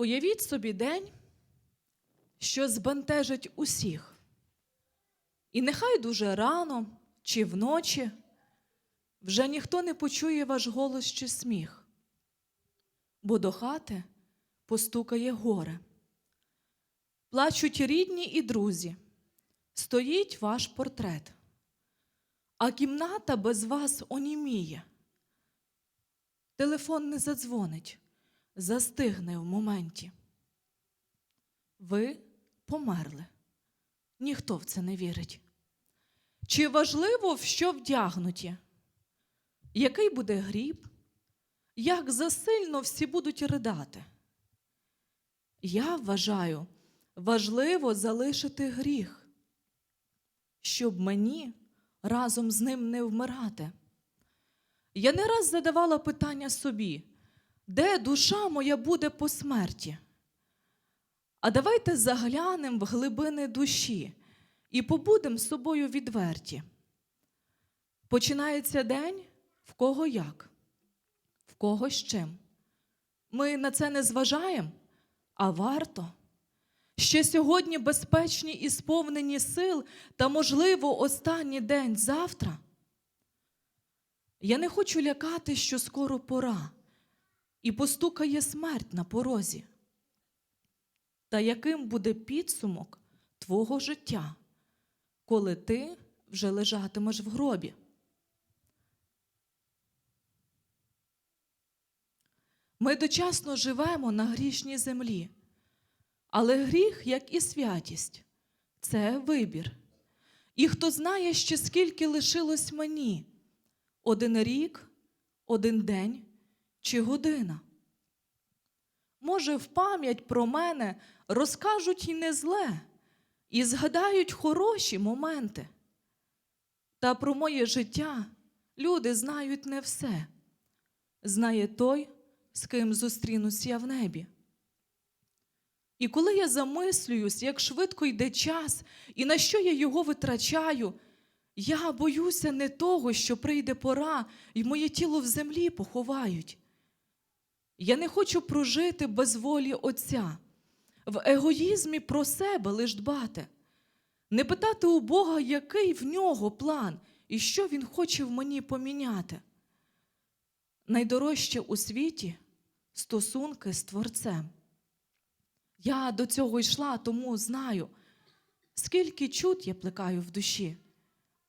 Уявіть собі день, що збентежить усіх. І нехай дуже рано чи вночі вже ніхто не почує ваш голос чи сміх, бо до хати постукає горе. Плачуть рідні і друзі, стоїть ваш портрет, а кімната без вас оніміє. Телефон не задзвонить, застигне в моменті. Ви померли. Ніхто в це не вірить. Чи важливо, в що вдягнуті? Який буде гріб? Як засильно всі будуть ридати? Я вважаю, важливо залишити гріх, щоб мені разом з ним не вмирати. Я не раз задавала питання собі, де душа моя буде по смерті? А давайте заглянемо в глибини душі і побудемо з собою відверті. Починається день в кого як, в кого з чим. Ми на це не зважаємо, а варто. Ще сьогодні безпечні і сповнені сил та, можливо, останній день завтра. Я не хочу лякати, що скоро пора, і постукає смерть на порозі. Та яким буде підсумок твого життя, коли ти вже лежатимеш в гробі? Ми дочасно живемо на грішній землі, але гріх, як і святість, це вибір. І хто знає ще скільки лишилось мені один рік, один день чи година. Може, в пам'ять про мене розкажуть і не зле, і згадають хороші моменти. Та про моє життя люди знають не все. Знає той, з ким зустрінусь я в небі. І коли я замислююсь, як швидко йде час, і на що я його витрачаю, я боюся не того, що прийде пора, і моє тіло в землі поховають. Я не хочу прожити без волі Отця, в егоїзмі про себе лиш дбати, не питати у Бога, який в нього план і що Він хоче в мені поміняти. Найдорожче у світі стосунки з Творцем. Я до цього йшла, тому знаю, скільки чут я плекаю в душі.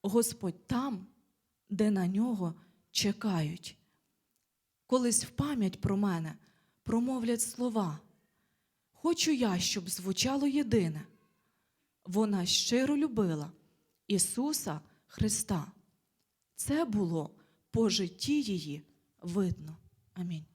Господь там, де на нього чекають. Колись в пам'ять про мене промовлять слова. Хочу я, щоб звучало єдине. Вона щиро любила Ісуса Христа. Це було по житті її видно. Амінь.